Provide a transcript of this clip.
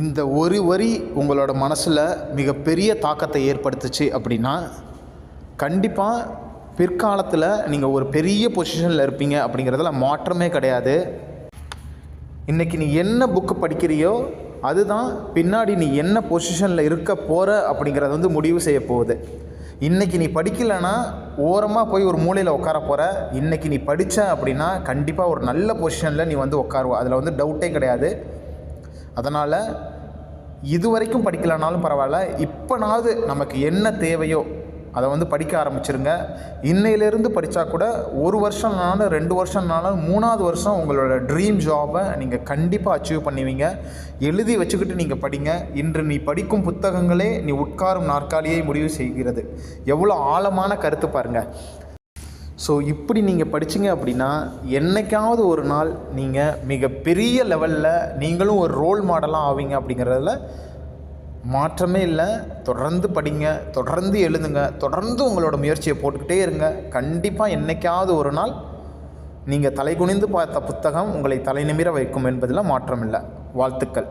இந்த ஒரு வரி உங்களோட மனசில் மிகப்பெரிய தாக்கத்தை ஏற்படுத்துச்சு அப்படின்னா கண்டிப்பாக பிற்காலத்தில் நீங்கள் ஒரு பெரிய பொசிஷனில் இருப்பீங்க அப்படிங்கிறதுல மாற்றமே கிடையாது. இன்றைக்கி நீ என்ன புக்கு படிக்கிறியோ அதுதான் பின்னாடி நீ என்ன பொசிஷனில் இருக்க போகிற அப்படிங்கிறத வந்து முடிவு செய்ய போகுது. இன்றைக்கி நீ படிக்கலைன்னா ஓரமாக போய் ஒரு மூலையில் உட்கார போகிற இன்றைக்கி நீ படித்த அப்படின்னா கண்டிப்பாக ஒரு நல்ல பொசிஷனில் நீ வந்து உட்காருவ. அதில் வந்து டவுட்டே கிடையாது. அதனால் இது வரைக்கும் படிக்கலைனாலும் பரவாயில்ல. இப்போனாவது நமக்கு என்ன தேவையோ அதை வந்து படிக்க ஆரம்பிச்சிருங்க. இன்னையிலேருந்து படித்தா கூட ஒரு வருஷம்னாலும் ரெண்டு வருஷம்னாலும் மூணாவது வருஷம் உங்களோட ட்ரீம் ஜாபை நீங்கள் கண்டிப்பாக அச்சீவ் பண்ணுவீங்க. எழுதி வச்சுக்கிட்டு நீங்கள் படிங்க. இன்று நீ படிக்கும் புத்தகங்களே நீ உட்காரும் நாற்காலியை முடிவு செய்கிறது. எவ்வளோ ஆழமான கருத்து பாருங்கள் ஸோ இப்படி நீங்கள் படிச்சீங்க அப்படின்னா என்னைக்காவது ஒரு நாள் நீங்கள் மிகப்பெரிய லெவலில் நீங்களும் ஒரு ரோல் மாடலாக ஆவீங்க அப்படிங்கிறதுல மாற்றமே இல்லை. தொடர்ந்து படிங்க தொடர்ந்து எழுதுங்க தொடர்ந்து உங்களோட முயற்சியை போட்டுக்கிட்டே இருங்க. கண்டிப்பாக என்னைக்காவது ஒரு நாள் நீங்கள் தலை குனிந்து பார்த்த புத்தகம் உங்களை தலை நிமிர வைக்கும் என்பதில் மாற்றமில்லை. வாழ்த்துக்கள்.